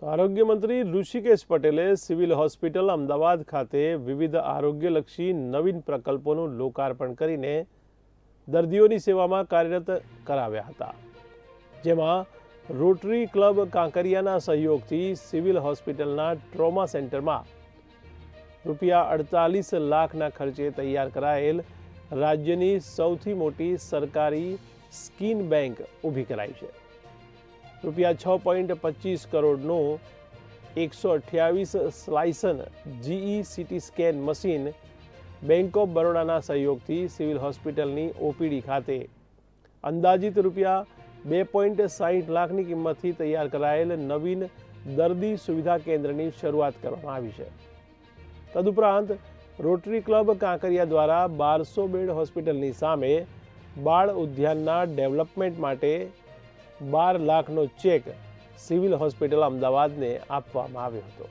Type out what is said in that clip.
તો આરોગ્ય મંત્રી ઋષિકેશ પટેલે સિવિલ હોસ્પિટલ અમદાવાદ ખાતે વિવિધ આરોગ્યલક્ષી નવીન પ્રકલ્પોનું લોકાર્પણ કરીને દર્દીઓની સેવામાં કાર્યરત કરાવ્યા હતા. જેમાં રોટરી ક્લબ કાંકરિયાના સહયોગથી સિવિલ હોસ્પિટલના ટ્રોમા સેન્ટરમાં રૂપિયા અડતાલીસ લાખના ખર્ચે તૈયાર કરાયેલ રાજ્યની સૌથી મોટી સરકારી સ્કીન બેંક ઊભી કરાઈ છે. રૂપિયા છ પોઈન્ટ પચીસ કરોડનું એકસો અઠ્યાવીસ સ્લાઇસન GE CT scan machine bank of બરોડાના સહયોગથી સિવિલ હોસ્પિટલની ઓપીડી ખાતે. અંદાજિત રૂપિયા બે પોઈન્ટ સાહીઠ લાખની કિંમતથી તૈયાર કરાયેલ નવીન દર્દી સુવિધા કેન્દ્રની શરૂઆત કરવામાં આવી છે. તદુપરાંત, રોટરી ક્લબ કાંકરિયા દ્વારા બારસો બેડ હોસ્પિટલની સામે બાળ ઉદ્યાનના ડેવલપમેન્ટ માટે બાર લાખનો ચેક સિવિલ હોસ્પિટલ અમદાવાદને આપવામાં આવ્યો હતો.